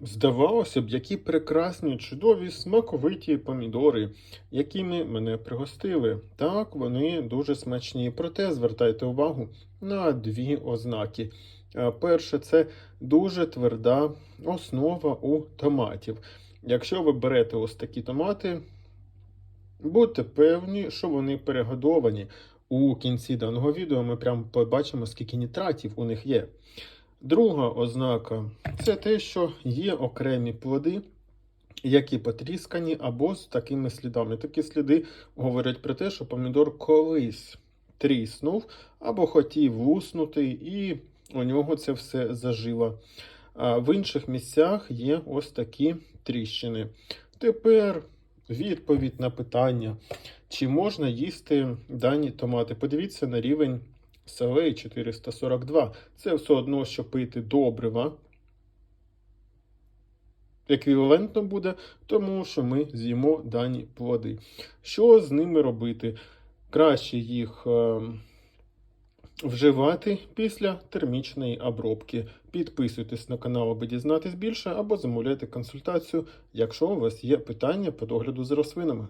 Здавалося б, які прекрасні, чудові, смаковиті помідори, якими мене пригостили. Так, вони дуже смачні. Проте звертайте увагу на дві ознаки. Е, Перше, це дуже тверда основа у томатів. Якщо ви берете ось такі томати, будьте певні, що вони перегодовані. У кінці даного відео ми прямо побачимо, скільки нітратів у них є. Друга ознака це те, що є окремі плоди, які потріскані або з такими слідами. Такі сліди говорять про те, що помідор колись тріснув або хотів луснути, і у нього це все зажило. А в інших місцях є ось такі тріщини. Тепер відповідь на питання, чи можна їсти дані томати. Подивіться на рівень Селей 442. Це все одно, що пити добрива. Еквівалентно буде, тому що ми з'їмо дані плоди. Що з ними робити? Краще їх е, вживати після термічної обробки. Підписуйтесь на канал, аби дізнатись більше, або замовляйте консультацію, якщо у вас є питання по догляду за рослинами.